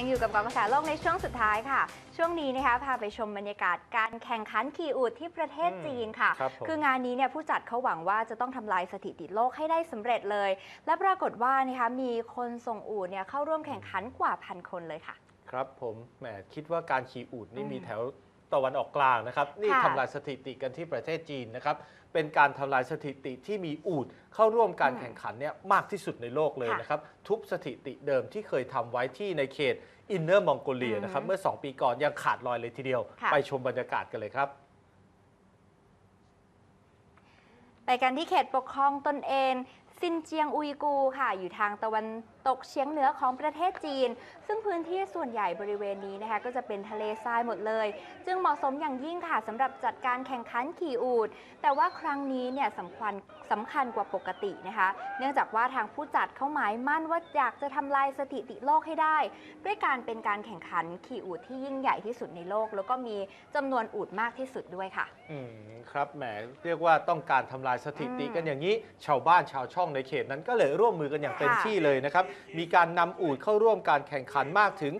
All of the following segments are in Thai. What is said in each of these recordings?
ยังอยู่กับเกาะกระแสโลกในช่วงสุดท้ายค่ะ ช่วงนี้นะคะพาไปชมบรรยากาศการแข่งขันขี่อูฐที่ประเทศอืมจีนค่ะ ครับผม คืองานนี้เนี่ยผู้จัดเขาหวังว่าจะต้องทำลายสถิติโลกให้ได้สำเร็จเลย และปรากฏว่านะคะมีคนส่งอูฐเนี่ยเข้าร่วมแข่งขันกว่าพันคนเลยค่ะ ครับผมแหมคิดว่าการขี่อูฐนี่อืม มีแถว ตะวันออกกลางนะครับ นี่ค่ะทำลายสถิติกันที่ประเทศจีนนะครับ เป็นการทำลายสถิติที่มีอูฐเข้าร่วมการแข่งขันเนี่ยมากที่สุดในโลกเลยค่ะนะครับ ทุบสถิติเดิมที่เคยทำไว้ที่ในเขตอินเนอร์มองโกเลียอืมนะครับ เมื่อ 2 ปีก่อนยังขาดลอยเลยทีเดียวค่ะไปชมบรรยากาศกันเลยครับไปกันที่เขตปกครองตนเอง ซินเจียงอุยกูค่ะ อยู่ทางตะวันตกเฉียงเหนือของประเทศจีน ซึ่งพื้นที่ส่วนใหญ่บริเวณนี้นะคะ ก็จะเป็นทะเลทรายหมดเลย จึงเหมาะสมอย่างยิ่งค่ะสำหรับจัดการแข่งขันขี่อูฐแต่ว่าครั้งนี้เนี่ยสำคัญสำคัญกว่าปกตินะคะ เนื่องจากว่าทางผู้จัดเขาหมายมั่นว่าอยากจะทำลายสถิติโลกให้ได้ ด้วยการเป็นการแข่งขันขี่อูฐที่ยิ่งใหญ่ที่สุดในโลก แล้วก็มีจำนวนอูฐมากที่สุดด้วยค่ะ อืมครับแหมเรียกว่าต้องการทำลายสถิติกันอย่างนี้ ชาวบ้านชาวช่องในเขตนั้นก็เลยร่วมมือกันอย่างเต็มค่ะที่เลยนะครับ มีการนำอูฐเข้าร่วมการแข่งขันมากถึง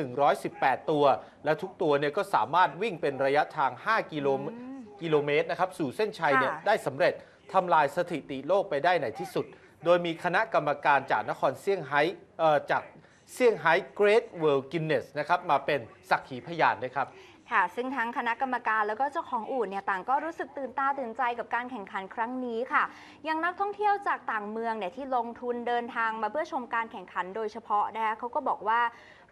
1,118 ตัว และทุกตัวเนี่ยก็สามารถวิ่งเป็นระยะทาง 5 กิโลเมตรอืมกิโลเมตรนะครับสู่เส้นชัยเนี่ยค่ะ ได้สำเร็จทำลายสถิติโลกไปได้ในที่สุด โดยมีคณะกรรมการจากนครเซี่ยงไฮ้เอ่อจากเซี่ยงไฮ้ Great World Guinness นะครับมาเป็นสักขีพยานด้วยครับ ค่ะ ซึ่งทั้งคณะกรรมการแล้วก็เจ้าของอู่เนี่ยต่างก็รู้สึกตื่นตาตื่นใจกับการแข่งขันครั้งนี้ค่ะ อย่างนักท่องเที่ยวจากต่างเมืองเนี่ยที่ลงทุนเดินทางมาเพื่อชมการแข่งขันโดยเฉพาะนะคะเขาก็บอกว่า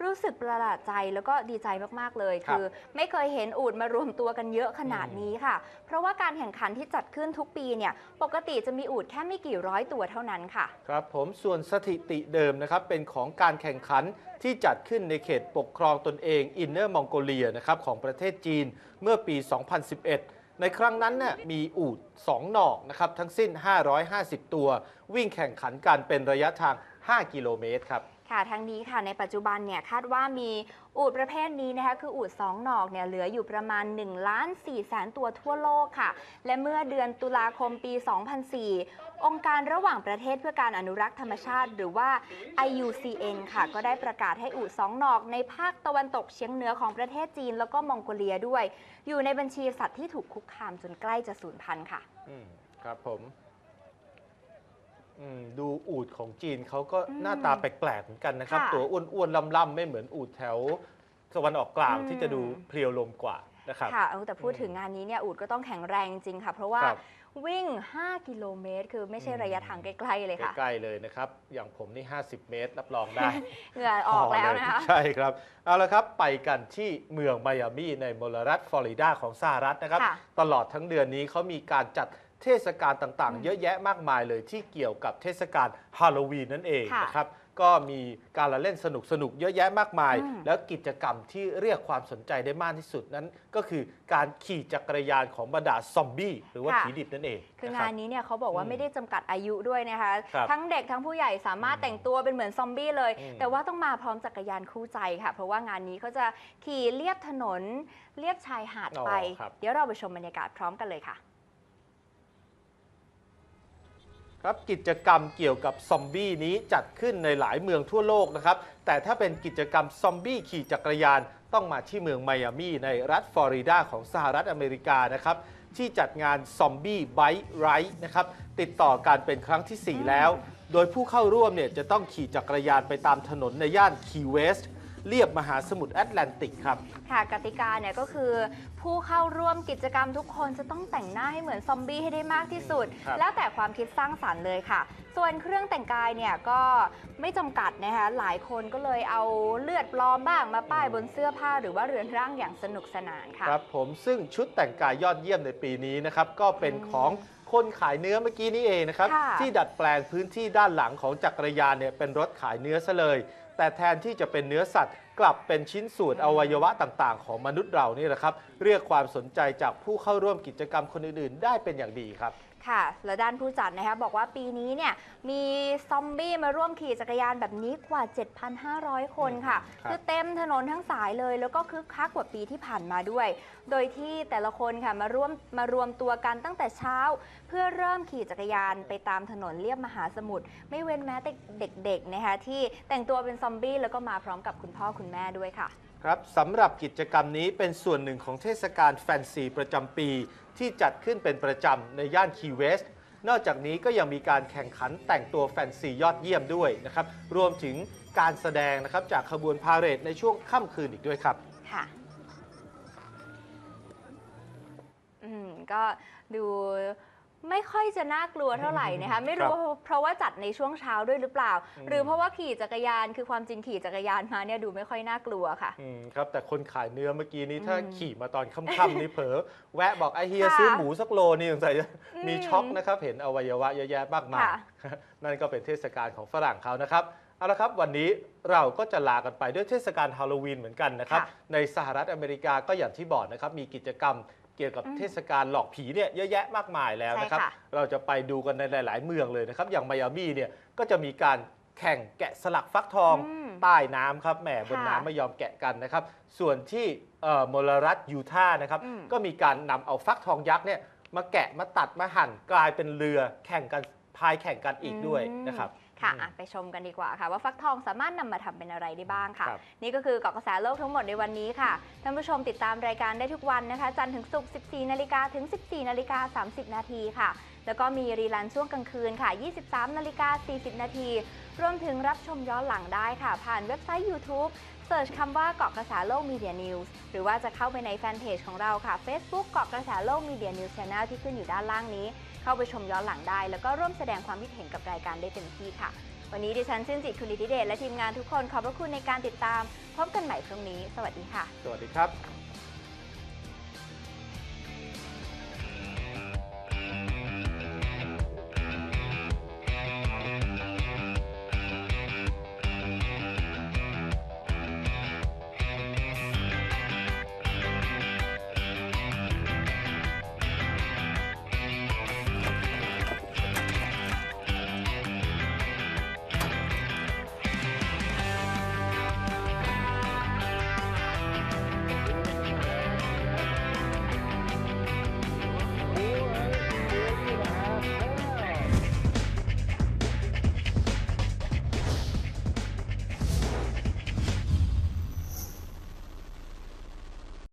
รู้สึกประหลาดใจแล้วก็ดีใจมากๆเลยครับคือไม่เคยเห็นอูดมารวมตัวกันเยอะขนาดนี้ค่ะ เพราะว่าการแข่งขันที่จัดขึ้นทุกปีเนี่ยปกติจะมีอูดแค่ไม่กี่ร้อยตัวเท่านั้นค่ะครับผมส่วนสถิติเดิมนะครับเป็นของการแข่งขันที่จัดขึ้นในเขตปกครองตนเองอินเนอร์มองโกเลียนะครับของประเทศจีนเมื่อปี 2011ในครั้งนั้นน่ะมีอูด2หนอกนะครับทั้งสิ้น 550 ตัว วิ่งแข่งขันกันเป็นระยะทาง 5 กิโลเมตรครับ ค่ะทั้งนี้ค่ะในปัจจุบันเนี่ยคาดว่ามีอูดประเภทนี้นะคะคืออูดสองหนอกเนี่ยเหลืออยู่ประมาณ1ล้าน4แสนตัวทั่วโลกค่ะ และเมื่อเดือนตุลาคมปี 2004 องค์การระหว่างประเทศเพื่อการอนุรักษ์ธรรมชาติหรือว่า IUCN ค่ะ ก็ได้ประกาศให้อูดสองหนอก ในภาคตะวันตกเฉียงเหนือของประเทศจีน แล้วก็มองโกเลียด้วย อยู่ในบัญชีสัตว์ที่ถูกคุกคามจนใกล้จะสูญพันธุ์ค่ะอืมครับผม อืมดูอูดของจีนเขาก็อืมหน้าตาแปลกๆเหมือนกันนะครับ ค่ะตัวอ้วนๆล่ำๆไม่เหมือนอูดแถวตะวันออกกลางอืม ที่จะดูเพรียวลมกว่านะครับ ค่ะเออแต่พูดอืมถึงงานนี้เนี่ยอูดก็ต้องแข็งแรงจริงๆค่ะ เพราะว่าครับวิ่ง 5 กิโลเมตร คือไม่ใช่อืมระยะทางใกล้ๆเลยค่ะ ใกล้ๆเลยนะครับ อย่างผมนี่ 50 เมตร รับรองได้ เหงื่อออกแล้วนะคะ ใช่ครับ เอาละครับ ไปกันที่เมืองไมอามีในมลรัฐฟลอริดาของสหรัฐนะครับ ค่ะตลอดทั้งเดือนนี้เขามีการจัด เทศกาลต่างอืมๆเยอะแยะมากมายเลยที่เกี่ยวกับเทศกาลฮาโลวีนนั่นเองค่ะนะครับ ก็มีการละเล่นสนุกๆเยอะแยะมากมาย อืม แล้วกิจกรรมที่เรียกความสนใจได้มากที่สุดนั้น ก็คือการขี่จักรยานของบรรดาซอมบี้หรือว่าผีดิบนั่นเองคือนะรังาบนนี้เนี่ยเขาบอกว่าอืมไม่ได้จำกัดอายุด้วยนะคะ ครับทั้งเด็กทั้งผู้ใหญ่สามารถอืมแต่งตัวเป็นเหมือนซอมบี้เลย อืมแต่ว่าต้องมาพร้อมจักรยานคู่ใจค่ะ เพราะว่างานนี้เขาจะขี่เลียบถนนเลียบชายหาดไป อ๋อครับ เดี๋ยวเราไปชมบรรยากาศพร้อมกันเลยค่ะ ครับกิจกรรมเกี่ยวกับซอมบี้นี้จัดขึ้นในหลายเมืองทั่วโลกนะครับแต่ถ้าเป็นกิจกรรมซอมบี้ขี่จักรยานต้องมาที่เมืองไมอามีในรัฐฟลอริดาของสหรัฐอเมริกานะครับที่จัดงานซอมบี้ไบค์ไรด์นะครับติดต่อกันเป็นครั้งทีสี่ 4 แล้ว โดยผู้เข้าร่วมเนี่ยจะต้องขี่จักรยานไปตามถนนในย่านคีเวสต์ เรียบมหาสมุทรแอตแลนติกครับ ค่ะกติกาเนี่ยก็คือผู้เข้าร่วมกิจกรรมทุกคนจะต้องแต่งหน้าให้เหมือนซอมบี้ให้ได้มากที่สุด ครับ แล้วแต่ความคิดสร้างสรรค์เลยค่ะ ส่วนเครื่องแต่งกายเนี่ยก็ไม่จำกัดนะคะหลายคนก็เลยเอาเลือดปลอมบ้างมาป้ายบนเสื้อผ้า หรือว่าเรือนร่างอย่างสนุกสนานค่ะ ครับผมซึ่งชุดแต่งกายยอดเยี่ยมในปีนี้นะครับก็เป็นของคนขายเนื้อเมื่อกี้นี้เองนะครับค่ะ ที่ดัดแปลงพื้นที่ด้านหลังของจักรยานเนี่ยเป็นรถขายเนื้อซะเลย แต่แทนที่จะเป็นเนื้อสัตว์ กลับเป็นชิ้นส่วนอวัยวะต่างๆ ของมนุษย์เรานี่แหละครับ เรียกความสนใจจากผู้เข้าร่วมกิจกรรมคนอื่นๆ ได้เป็นอย่างดีครับ ค่ะ และด้านผู้จัดนะคะบอกว่าปีนี้เนี่ยมีซอมบี้มาร่วมขี่จักรยานแบบนี้กว่า 7,500 คนค่ะครับคือเต็มถนนทั้งสายเลย แล้วก็คึกคักกว่าปีที่ผ่านมาด้วย โดยที่แต่ละคนค่ะมาร่วมมารวมตัวกันตั้งแต่เช้า เพื่อเริ่มขี่จักรยานไปตามถนนเลียบมหาสมุทรไม่เว้นแม้แต่เด็กๆนะคะที่แต่งตัวเป็นซอมบี้แล้วก็มาพร้อมกับคุณพ่อคุณแม่ด้วยค่ะ ครับสำหรับกิจกรรมนี้เป็นส่วนหนึ่งของเทศกาลแฟนซีประจำปี ที่จัดขึ้นเป็นประจำในย่านคีเวสต์นอกจากนี้ก็ยังมีการแข่งขันแต่งตัวแฟนซียอดเยี่ยมด้วยนะครับ รวมถึงการแสดงนะครับจากขบวนพาเหรดในช่วงค่ำคืนอีกด้วยครับ ค่ะ อืม ก็ดู ไม่ค่อยจะน่ากลัวเท่าไหร่นะคะไม่รู้ครับว่าเพราะว่าจัดในช่วงเช้าด้วยหรือเปล่าอืมหรือเพราะว่าขี่จักรยานคือความจริงขี่จักรยานมาเนี่ยดูไม่ค่อยน่ากลัวค่ะอืมครับแต่คนขายเนื้อเมื่อกี้นี้ถ้าอืมขี่มาตอนค่ำๆนี่เผลอแวะบอกไอเฮียค่ะซื้อหมูสักโลนี่สงสัยจะอืมมีช็อกนะครับเห็นอวัยวะเยอะแยะมากมายค่ะนั่นก็เป็นเทศกาลของฝรั่งเขานะครับเอาละครับวันนี้เราก็จะลากันไปด้วยเทศกาลฮาโลวีนเหมือนกันนะครับค่ะในสหรัฐอเมริกาก็อย่างที่บอกนะครับมีกิจกรรม เกี่ยวกับอืมเทศกาลหลอกผีเนี่ยเยอะแยะมากมายแล้วนะครับใช่ค่ะเราจะไปดูกันในหลาย ๆ เมืองเลยนะครับ อย่างไมอามี่เนี่ยก็จะมีการแข่งแกะสลักฟักทองอืมใต้น้ำครับแหมบนค่ะน้ำไม่ยอมแกะกันนะครับ ส่วนที่เอ่อมลรัฐยูทาห์นะครับอืมก็มีการนำเอาฟักทองยักษ์เนี่ยมาแกะมาตัดมาหั่นกลายเป็นเรือแข่งกันพายแข่งกันอีกด้วยนะครับ ค่ะอืมอะ ไปชมกันดีกว่าค่ะ ว่าฟักทองสามารถนำมาทำเป็นอะไรได้บ้างค่ะ ครับ นี่ก็คือเกาะกระแสโลกทั้งหมดในวันนี้ค่ะ ท่านผู้ชมติดตามรายการได้ทุกวันนะคะ จันทร์ถึงศุกร์ 14 นาฬิกาถึง 14 นาฬิกา 30 นาทีค่ะ แล้วก็มีรีลันช่วงกลางคืนค่ะ 23 นาฬิกา 40 นาที รวมถึงรับชมย้อนหลังได้ค่ะ ผ่านเว็บไซต์ YouTube เสิร์ชคำว่าเกาะกระแสโลกมีเดียนิวส์หรือว่าจะเข้าไปในแฟนเพจของเราค่ะ Facebook เกาะกระแสโลกมีเดียนิวส์ช n แนลที่ขึ้นอยู่ด้านล่างนี้ เข้าไปชมย้อนหลังได้ แล้วก็ร่วมแสดงความคิดเห็นกับรายการได้เต็มที่ค่ะ วันนี้ดิฉันชื่นจิตคุณดิติเดชและทีมงานทุกคนขอบพระคุณในการติดตาม พบกันใหม่พรุ่งนี้ สวัสดีค่ะ สวัสดีครับ